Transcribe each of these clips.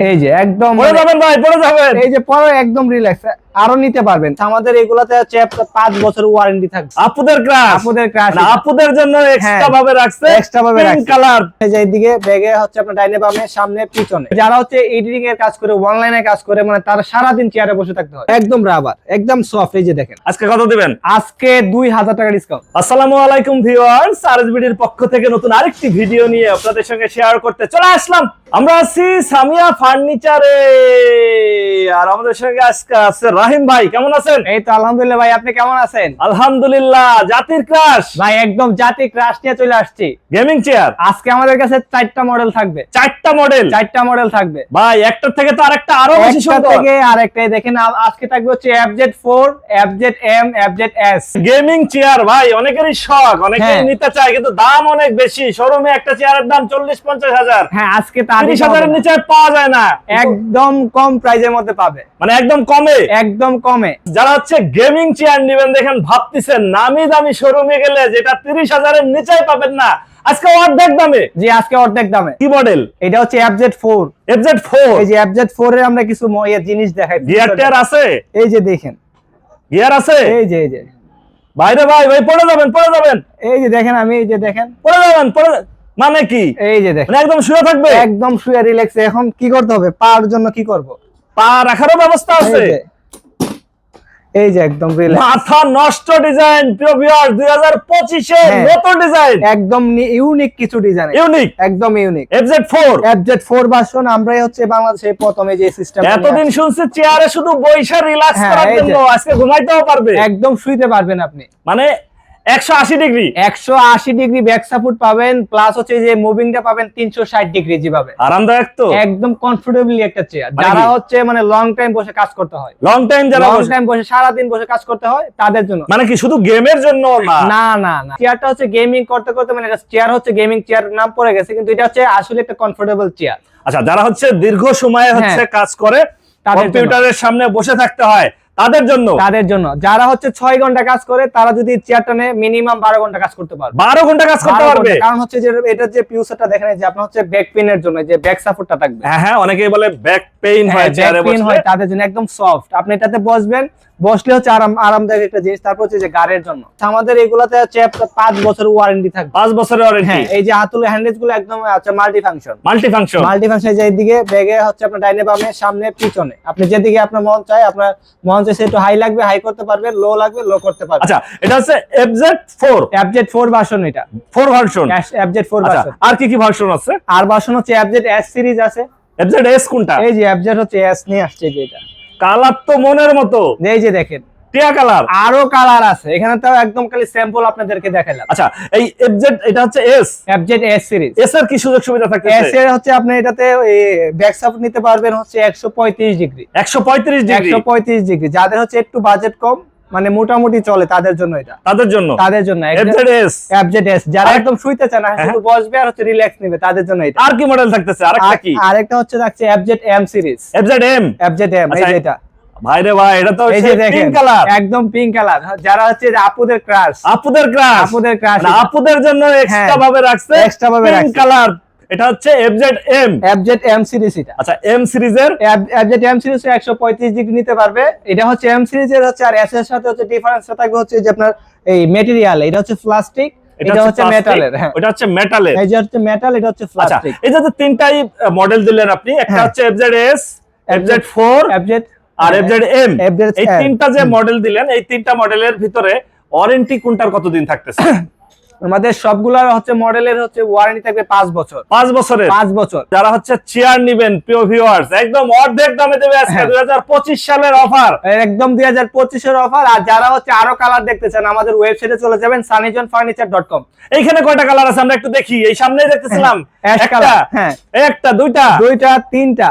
এই যে একদম পড়ে যাবেন ভাই পড়ে যাবেন। এই যে পরে একদম রিল্যাক্স আরও নিতে পারবেন। আমাদের এগুলাতে হচ্ছে পাঁচ বছর ওয়ারেন্টি থাকবে। আপুদের ক্রাশ আপুদের crush না, আপুদের জন্য এক্সট্রা হ্যাঁ, ভাবে রাখছে extra ভাবে রাখছে। কালার এই যে এইদিকে ব্যাগে হচ্ছে আপনার ডাইনে বামে সামনে পিছনে। যারা হচ্ছে এডিটিং এর কাজ করে অনলাইনে কাজ করে মানে তারা সারাদিন চেয়ারে বসে থাকতে হয়। একদম রাবার একদম সফট এই যে দেখেন। আজকে কত দিবেন? আজকে দুই হাজার টাকা ডিসকাউন্ট আসসালামু আলাইকুম ভিউয়ার্স আরএসবিডির পক্ষ থেকে নতুন আরেকটি ভিডিও নিয়ে আপনাদের সঙ্গে শেয়ার করতে চলে আসলাম। আমরা আছি সামিয়া ফার্নিচারে। আর আমাদের সঙ্গে আজকে আছে রাহিম ভাই কেমন আছেন? এই তো আলহামদুলিল্লাহ ভাই আপনি কেমন আছেন? আলহামদুলিল্লাহ জাতির ক্রাশ ভাই একদম জাতি ক্রাশ নিয়ে চলে আসছি। গেমিং চেয়ার আজকে আমাদের কাছে চারটা মডেল থাকবে। চারটা মডেল চারটা মডেল থাকবে। ভাই একটার থেকে তো আরেকটা আরও বেশি একটা সুন্দর। থেকে আরেকটাই দেখেন আজকে থাকবে হচ্ছে FZ four FZ M FZ S gaming chair ভাই অনেকেরই শখ অনেকেই হ্যাঁ। নিতে চায় কিন্তু দাম অনেক বেশি। শোরুমে একটা চেয়ারের দাম চল্লিশ পঞ্চাশ হাজার। হ্যাঁ আজকে তাদের তিরিশ হাজারের নিচে পাওয়া যায় না। একদম কম প্রাইজের মধ্যে পাবে। মানে একদম কমে। একদম কমে। যারা হচ্ছে গেমিং চেয়ার নেবেন দেখেন ভাবতেছেন নামি দামি শোরুমে গেলে যেটা তিরিশ হাজারের নিচেই পাবেন না। আজকে অর্ধেক দামে। জি আজকে অর্ধেক দামে। কি মডেল এটা হচ্ছে এফজেড ফোর এফজেড ফোর এই যে এফজেড ফোর এর আমরা কিছু জিনিস দেখাই। গিয়ার টিয়ার আছে? এই যে দেখেন। গিয়ার আছে? এই যে এই যে। বাইরে ভাই ভাই পড়ে যাবেন পড়ে যাবেন। এই যে দেখেন আমি এই যে দেখেন। পড়ে যাবেন পড়ে মানে কি? এই যে দেখেন। মানে একদম শুয়ে থাকবে? একদম শুয়ে রিল্যাক্স এখন কি করতে হবে? পার জন্য কি করব? পা রাখারও ব্যবস্থা আছে। এই যে একদম মাথা নষ্ট ডিজাইন প্রিয় ভিউয়ার দুই হাজার পঁচিশে হ্যাঁ। নতুন ডিজাইন একদম ইউনিক কিছু ডিজাইন ইউনিক একদম unique FZ four FZ four version আমরাই হচ্ছে বাংলাদেশে প্রথমে যে সিস্টেম এতদিন শুনছি চেয়ারে শুধু বইসা রিল্যাক্স করার জন্য আজকে ঘুমাইতেও পারবে। একদম শুইতে পারবেন আপনি। মানে একশো আশি ডিগ্রি। একশো আশি ডিগ্রি ব্যাক সাপোর্ট পাবেন প্লাস হচ্ছে যে মুভিংটা পাবেন তিনশো ষাট ডিগ্রি যেভাবে। আরামদায়ক তো? একদম কমফোর্টেবলি একটা চেয়ার মানে যারা হচ্ছে মানে লং টাইম বসে কাজ করতে হয়। লং টাইম যারা লং টাইম বসে সারাদিন বসে কাজ করতে হয় তাদের জন্য। মানে কি শুধু গেমের জন্য না? না না না। চেয়ারটা হচ্ছে গেমিং করতে করতে মানে চেয়ার হচ্ছে গেমিং চেয়ার নাম পড়ে গেছে কিন্তু এটা হচ্ছে আসলে একটা কমফোর্টেবল চেয়ার আচ্ছা যারা হচ্ছে দীর্ঘ সময় হচ্ছে কাজ করে তাদের কম্পিউটারের সামনে বসে থাকতে হয় তাদের জন্য? তাদের জন্য। যারা হচ্ছে ছয় ঘণ্টা কাজ করে তারা যদি চেয়ারটা নেয় মিনিমাম বারো ঘণ্টা কাজ করতে পারবে। বারো ঘণ্টা কাজ করতে পারবে? কারণ হচ্ছে যে এটার যে পিউসারটা দেখেন যে আপনার হচ্ছে ব্যাক পেনের জন্য যে ব্যাক সাপোর্টটা থাকবে। হ্যাঁ হ্যাঁ অনেকেই বলে ব্যাক পেইন হয় হ্যাঁ, চেয়ারে বসলে। হয় তাদের জন্য একদম সফট আপনি এটাতে বসবেন বসলে হচ্ছে আরাম আরামদায়ক একটা জিনিস তারপর হচ্ছে যে গাড়ির জন্য। আমাদের এগুলাতে হচ্ছে পাঁচ বছর ওয়ারেন্টি থাকবে। পাঁচ বছরের ওয়ারেন্টি হ্যাঁ এই যে হাতুল হ্যান্ডেজগুলো একদম আচ্ছা multi function multi function multi function যে দিকে ব্যাগে হচ্ছে আপনার ডাইনে বামে সামনে পিছনে। আপনি যেদিকে আপনার মন চায় আপনার মন চাইছে একটু হাই লাগবে হাই করতে পারবেন লো লাগবে লো করতে পারবেন আচ্ছা এটা হচ্ছে এফজেড ফোর অ্যাবজেট ফোর ভার্সন এটা। ফোর ভার্সন অ্যাবজেট ফোর ভার্সন আর কি কি ভার্সন আছে? আর ভার্সন হচ্ছে অ্যাবজেট এস সিরিজ আছে। এফজেড এস কোনটা? এই যে অ্যাবজেট হচ্ছে এস নিয়ে আসছে যে এটা। কালার তো মনের মতো। এই যে দেখেন। টিয়া কালার। আরও কালার আছে। এখানে তো একদম খালি স্যাম্পল আপনাদেরকে দেখালাম। আচ্ছা এই এফজেড এটা হচ্ছে এস এস সিরিজ এস এর কি সুযোগ সুবিধা এস এর হচ্ছে আপনি এটাতে ব্যাক নিতে পারবেন হচ্ছে একশো পঁয়ত্রিশ ডিগ্রি। একশো পঁয়ত্রিশ ডিগ্রি। একশো পঁয়ত্রিশ ডিগ্রি। যাদের হচ্ছে একটু বাজেট কম মানে মোটামুটি চলে তাদের জন্য এটা। তাদের জন্য? তাদের জন্য এফজেড এস অ্যাবজেট এস যারা একদম শুইতে চায় না শুধু বসবে আর হচ্ছে রিল্যাক্স নেবে তাদের জন্য এটা। আর কি মডেল থাকতেছে? আরেকটা কি? আরেকটা হচ্ছে থাকছে অ্যাবজেট এম সিরিজ এফজেড এম অ্যাবজেট এম এই আচ্ছা, যে এটা। ভাই রে ভাই এটা তো এই যে দেখেন পিঙ্ক কালার একদম পিঙ্ক কালার যারা হচ্ছে আপুদের ক্রাশ আপুদের ক্রাশ আপুদের ক্রাশ আপুদের জন্য এক্সট্রা হ্যাঁ, ভাবে রাখছে এক্সট্রা ভাবে পিঙ্ক কালার এটা হচ্ছে এফজেড এম অ্যাবজেট এম সিরিজ এটা। আচ্ছা এম সিরিজের? এম সিরিজ একশো পঁয়ত্রিশ ডিগ্রি নিতে পারবে। এটা হচ্ছে এম সিরিজের হচ্ছে আর এস এর সাথে হচ্ছে ডিফারেন্সটা থাকবে হচ্ছে যে আপনার এই মেটেরিয়াল এটা হচ্ছে প্লাস্টিক এটা হচ্ছে মেটালের হ্যাঁ। ওটা হচ্ছে মেটালের এই যে হচ্ছে মেটাল এটা হচ্ছে আচ্ছা প্লাস্টিক এই যে তিনটাই মডেল দিলেন আপনি। একটা হ্যাঁ। হচ্ছে এফজেড এস এফজেড ফোর অ্যাবজেট আর এফজেড এম এই তিনটা যে মডেল দিলেন এই তিনটা মডেলের ভিতরে ওয়ারেন্টি কোনটার কতদিন থাকতেছে? আমাদের সবগুলোর হচ্ছে মডেলের হচ্ছে ওয়ারেন্টি থাকবে পাঁচ বছর। পাঁচ বছরের? পাঁচ বছর। যারা হচ্ছে চেয়ার নিবেন প্রিয় ভিউয়ার্স একদম অর্ধেক দামে দেবে আজকে হ্যাঁ। দুই সালের অফার একদম দুই হাজার পঁচিশের অফার আর যারা হচ্ছে আরও কালার দেখতে চান আমাদের ওয়েবসাইটে চলে যাবেন সানিজন ফার্নিচার ডট কম এইখানে কয়টা কালার আছে আমরা একটু দেখি? এই সামনেই দেখতেছিলাম। হ্যাঁ, একটা হ্যাঁ। একটা দুইটা। দুইটা তিনটা।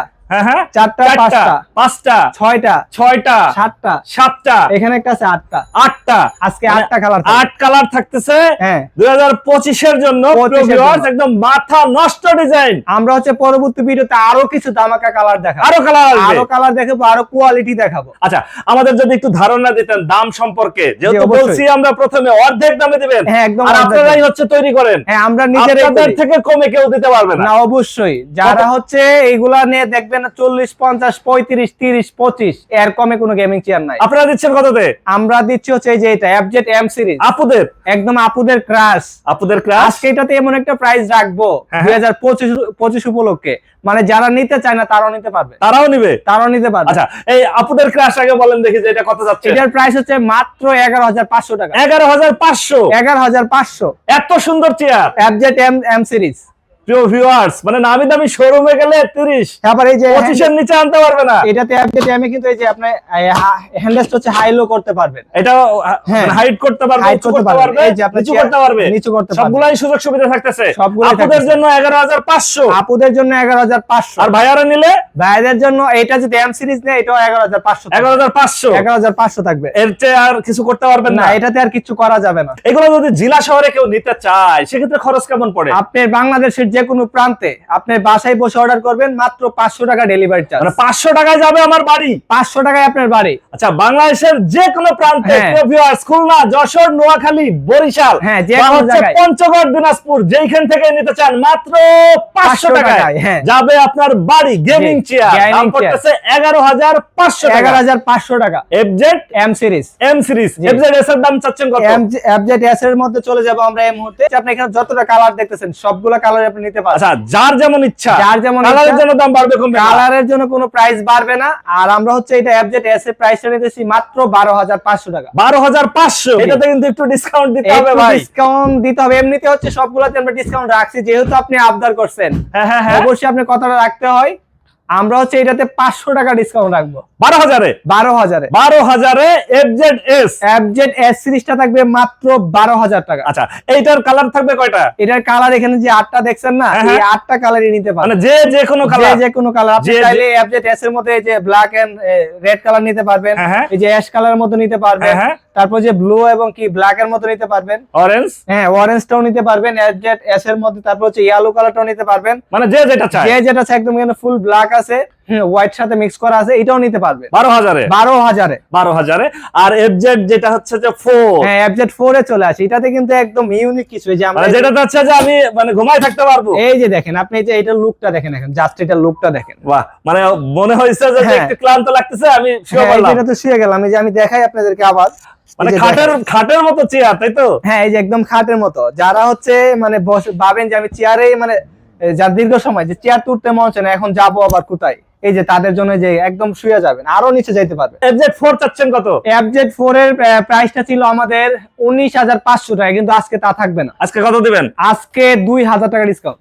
চারটা, পাঁচটা। পাঁচটা ছয়টা ছয়টা সাতটা সাতটা এখানে একটা আছে আটটা। আটটা। আজকে মানে আটটা কালার আট কালার থাকতেছে। হ্যাঁ। দুই হাজার পঁচিশের জন্য 25 প্রিয় এর viewers, জন্য। একদম মাথা নষ্ট ডিজাইন আমরা হচ্ছে পরবর্তী ভিডিওতে আরও কিছু দামাকা কালার দেখাবো। আরও কালার আরও কালার দেখাবো আরও কোয়ালিটি দেখাবো। আচ্ছা আমাদের যদি একটু ধারণা দিতেন দাম সম্পর্কে যেহেতু বলছি আমরা প্রথমে অর্ধেক দামে দিবেন হ্যাঁ, একদম আপনারাই হচ্ছে তৈরি করেন। হ্যাঁ আমরা করি। থেকে কমে কেউ দিতে পারবে না। না অবশ্যই। যারা হচ্ছে এইগুলা নিয়ে দেখবেন চল্লিশ পঞ্চাশ পঁয়ত্রিশ তিরিশ পঁচিশ। এর কমে কোনো গেমিং চেয়ার নাই। আপনারা দিচ্ছেন কততে? আমরা দিচ্ছি হচ্ছে এই যে এটা অ্যাবজেট এম সিরিজ আপুদের? একদম আপুদের ক্রাশ আপুদের ক্লাস আজকে এটাতে এমন একটা প্রাইস রাখব হ্যাঁ, দুই হাজার পঁচিশ পঁচিশ উপলক্ষে। মানে যারা নিতে চায় না তারাও নিতে পারবে। তারাও নিবে? তারাও নিতে পারবে। আচ্ছা এই আপুদের ক্লাস আগে বলেন দেখি যে এটা কত যাচ্ছে। এটার প্রাইস হচ্ছে মাত্র এগারো হাজার পাঁচশো টাকা। এগারো হাজার পাঁচশো? এগারো হাজার পাঁচশো। এত সুন্দর চেয়ার অ্যাবজেট এম এম সিরিজ প্রিয় ভিউয়ার্স মানে নামি দামি শোরুমে গেলে তিরিশ তারপর এই যে পঁচিশের নিচে আনতে পারবে না। এটাতে এমে কিন্তু এই যে আপনি হচ্ছে হাই লো করতে পারবেন। এটা হ্যাঁ। হাইট করতে পারবে উঁচু করতে পারবে। এই যে আপনার নিচু করতে পারবে। নিচু করতে পারবে। সবগুলাই সুযোগ সুবিধা থাকতেছে। আপুদের জন্য এগারো হাজার পাঁচশো। আপুদের জন্য এগারো হাজার পাঁচশো। আর ভাইয়ারা নিলে? ভাইদের জন্য এটা যদি এম সিরিজ নেয় এটাও এগারো হাজার পাঁচশো এগারো হাজার পাঁচশো। এগারো হাজার পাঁচশো থাকবে। এর চেয়ে আর কিছু করতে পারবেন না। না এটাতে আর কিছু করা যাবে না। এগুলো যদি জেলা শহরে কেউ নিতে চায় সেক্ষেত্রে খরচ কেমন পড়ে? আপনি বাংলাদেশের যে কোনো প্রান্তে আপনি বাসায় বসে অর্ডার করবেন মাত্র পাঁচশো টাকা ডেলিভারি চার্জ মানে পাঁচশো টাকায় যাবে আমার বাড়ি? পাঁচশো টাকায় আপনার বাড়ি। আচ্ছা বাংলাদেশের যে কোনো প্রান্তে হ্যাঁ। খুলনা যশোর নোয়াখালী বরিশাল হ্যাঁ, যে পঞ্চগড় দিনাজপুর যেইখান থেকে নিতে চান মাত্র পাঁচশো টাকায় হ্যাঁ। যাবে আপনার বাড়ি গেমিং চেয়ার দাম পড়তেছে এগারো হাজার পাঁচশো এগারো হাজার পাঁচশো টাকা। FZ M series M series. FZ S এর দাম চাচ্ছেন কত? এফজেড এস এর মধ্যে চলে যাব আমরা এই মুহূর্তে। আপনি এখানে যতটা কালার দেখতেছেন সবগুলো কালার আপনি নিতে আচ্ছা যার যেমন ইচ্ছা যার যেমন কালারের জন্য দাম বাড়বে কমবে কালারের জন্য কোনো প্রাইস বাড়বে না। আর আমরা হচ্ছে এটা এফজেড এস এর প্রাইসটা নিতেছি মাত্র বারো হাজার পাঁচশো টাকা। বারো হাজার পাঁচশো। জি। এটাতে কিন্তু একটু ডিসকাউন্ট দিতে হবে ভাই। ডিসকাউন্ট দিতে হবে। এমনিতে হচ্ছে সবগুলোতে আমরা ডিসকাউন্ট রাখছি যেহেতু আপনি আবদার করছেন। হ্যাঁ হ্যাঁ হ্যাঁ। অবশ্যই আপনি কথাটা রাখতে হয়। আমরা হচ্ছে এটাতে পাঁচশো টাকা ডিসকাউন্ট রাখব। বারো হাজারে? বারো হাজারে। বারো হাজারে এফজেড এস এফজেড এস সিরিজটা থাকবে মাত্র বারো হাজার টাকা। আচ্ছা এইটার কালার থাকবে কয়টা? এটার কালার এখানে যে আটটা দেখছেন না হ্যাঁ, এই হ্যাঁ। আটটা কালারই নিতে মানে পারেন যে যে কোনো কালার যে কোনো কালার আপনি চাইলে এফজেড এস এর মধ্যে এই যে ব্ল্যাক এন্ড রেড কালার নিতে পারবেন। হ্যাঁ। এই যে অ্যাশ কালারের মধ্যে নিতে পারবেন। তারপর যে ব্লু এবং কি ব্ল্যাক এর মতো নিতে পারবেন। অরেঞ্জ হ্যাঁ অরেঞ্জটাও নিতে পারবেন এফজেড এস এর মধ্যে। তারপর হচ্ছে ইয়েলো কালারটাও নিতে পারবেন। মানে যে যেটা চায়। যে যেটা আছে একদম এখানে ফুল ব্ল্যাক আছে হোয়াইট সাথে মিক্স করা আছে এটাও নিতে পারবে। আর এফজেড যেটা হচ্ছে যে ফোর হ্যাঁ এফজেড ফোর এ চলে আসে। এটাতে কিন্তু একদম ইউনিক কিছু যে আমরা মানে যেটা হচ্ছে যে আমি মানে ঘুমাই থাকতে পারব। এই যে দেখেন আপনি যে এটার লুকটা দেখেন এখন জাস্ট এটার লুকটা দেখেন। বাহ মানে মনে যে হ্যাঁ। একটু ক্লান্ত লাগতেছে আমি শুয়ে পড়লাম যেটা তো শুয়ে গেলাম এই যে আমি দেখাই আপনাদেরকে আবার। মানে খাটের খাটের মতো চেয়ার তাই তো? হ্যাঁ এই যে একদম খাটের মতো। যারা হচ্ছে মানে বসে ভাবেন যে আমি চেয়ারে মানে যার দীর্ঘ সময় যে চেয়ার তুলতে মন না এখন যাব আবার কোথায়? এই যে তাদের জন্য যে একদম শুয়ে যাবেন আরও নিচে যাইতে পারবে। এফজেড ফোর চাচ্ছেন কত? এফজেড ফোর এর প্রাইসটা ছিল আমাদের উনিশ হাজার পাঁচশো টাকা কিন্তু আজকে তা থাকবে না। আজকে কত দিবেন? আজকে দুই হাজার টাকা ডিসকাউন্ট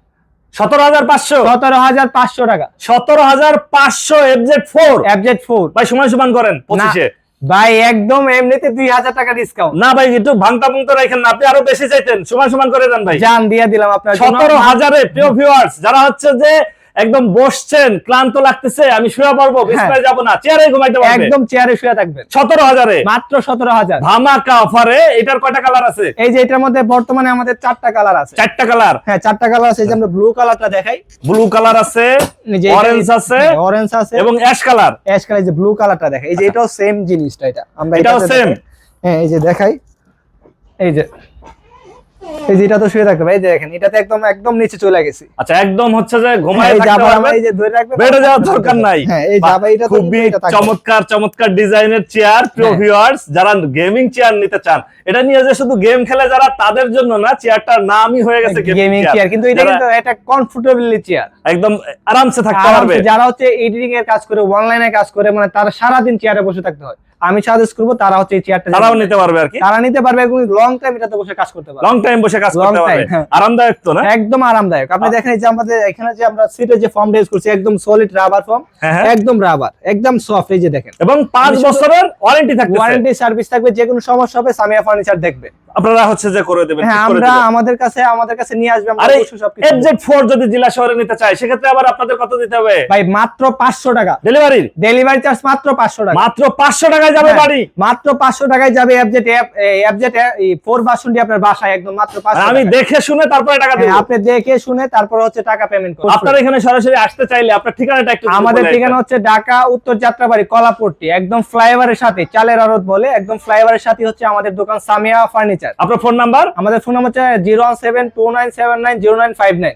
সতেরো হাজার পাঁচশো? সতেরো হাজার পাঁচশো টাকা। সতেরো হাজার পাঁচশো এফজেড ফোর এফজেড ফোর ভাই সময় সমান করেন পঁচিশে। ভাই একদম এমনিতে দুই হাজার টাকা ডিসকাউন্ট না ভাই একটু ভাঙতা ভুংতা রাখেন না আপনি আরও বেশি চাইতেন। সমান সমান করে দেন ভাই। জান দিয়ে দিলাম আপনার সতেরো হাজারে প্রিয় ভিউয়ার্স যারা হচ্ছে যে একদম বসছেন ক্লান্ত লাগতেছে আমি শুয়ে পারব বিছানায় যাব না চেয়ারে ঘুমাইতে পারবে। একদম চেয়ারে শুয়ে থাকবেন। সতেরো হাজারে। মাত্র সতেরো হাজার। ধামাকা অফারে এটার কয়টা কালার আছে? এই যে এটার মধ্যে বর্তমানে আমাদের চারটা কালার আছে। চারটা কালার হ্যাঁ চারটা কালার আছে এই যে আমরা ব্লু কালারটা দেখাই। ব্লু কালার আছে অরেঞ্জ আছে অরেঞ্জ আছে। এবং অ্যাশ কালার অ্যাশ কালার যে ব্লু কালারটা দেখাই। এই যে এটাও সেম জিনিসটা এটা। আমরা এটাও? দেখাই। হ্যাঁ এই যে দেখাই। এই যে এই যে এটা তো শুয়ে থাকবে এই যে দেখেন এটাতে একদম একদম নিচে চলে গেছি। আচ্ছা একদম হচ্ছে যে হ্যাঁ, ঘুমায় থাকতে আমরা এই যে ধরে রাখবেন বেড়ে যাওয়ার দরকার নাই। হ্যাঁ এই জাবা এটা তো খুবই চমৎকার চমৎকার ডিজাইনের চেয়ার প্রিয় হ্যাঁ। ভিউয়ার্স যারা গেমিং চেয়ার নিতে চান এটা নিয়ে যে শুধু গেম খেলে যারা তাদের জন্য না চেয়ারটার নামই হয়ে গেছে গেমিং চেয়ার কিন্তু এটা কিন্তু এটা কমফোর্টেবলি চেয়ার একদম আরামসে থাকতে পারবে। যারা হচ্ছে এডিটিং এর কাজ করে অনলাইনে কাজ করে মানে তারা সারাদিন চেয়ারে বসে থাকতে হয়। আমি সাজেস্ট করব তারা হচ্ছে এই চেয়ারটা তারাও নিতে পারবে আর কি? তারা নিতে পারবে এবং লং টাইম এটাতে বসে কাজ করতে পারবে। লং টাইম বসে কাজ করতে পারবে। হ্যাঁ। আরামদায়ক তো না? একদম আরামদায়ক। আপনি দেখেন এই যে আমাদের এখানে যে আমরা সিটে যে ফর্ম ইউজ করছি একদম সলিড রাবার ফর্ম। একদম রাবার একদম সফট এই যে দেখেন। এবং পাঁচ বছরের ওয়ারেন্টি থাকবে ওয়ারেন্টি সার্ভিস থাকবে যে কোনো সমস্যা হবে সামিয়া ফার্নিচার দেখবে। আপনারা হচ্ছে যে করে দেবেন হ্যাঁ আমরা আমাদের কাছে আমাদের কাছে নিয়ে আসবে আমরা সবকিছু এফজেড ফোর যদি জেলা শহরে নিতে চায় সেক্ষেত্রে আবার আপনাদের কত দিতে হবে? ভাই মাত্র পাঁচশো টাকা। ডেলিভারি ডেলিভারি চার্জ মাত্র পাঁচশো টাকা। মাত্র পাঁচশো টাকায় যাবে হ্যাঁ। বাড়ি? মাত্র 500 টাকায় যাবে এফজেড এফজেড 4 ভার্সনটি আপনার বাসায় একদম মাত্র 500 আমি দেখে শুনে তারপরে টাকা হ্যাঁ, দেব। আপনি দেখে শুনে তারপরে হচ্ছে টাকা পেমেন্ট করুন আপনারা এখানে সরাসরি আসতে চাইলে আপনার ঠিকানাটা একটু আমাদের ঠিকানা হচ্ছে ঢাকা উত্তর যাত্রাবাড়ি কলাপুরটি একদম ফ্লাইওভারের সাথে চালের আড়ত বলে একদম ফ্লাইওভারের সাথে হচ্ছে আমাদের দোকান সামিয়া ফার্নিচার। আপনার ফোন নাম্বার আমাদের ফোন নাম্বার হচ্ছে 01729790959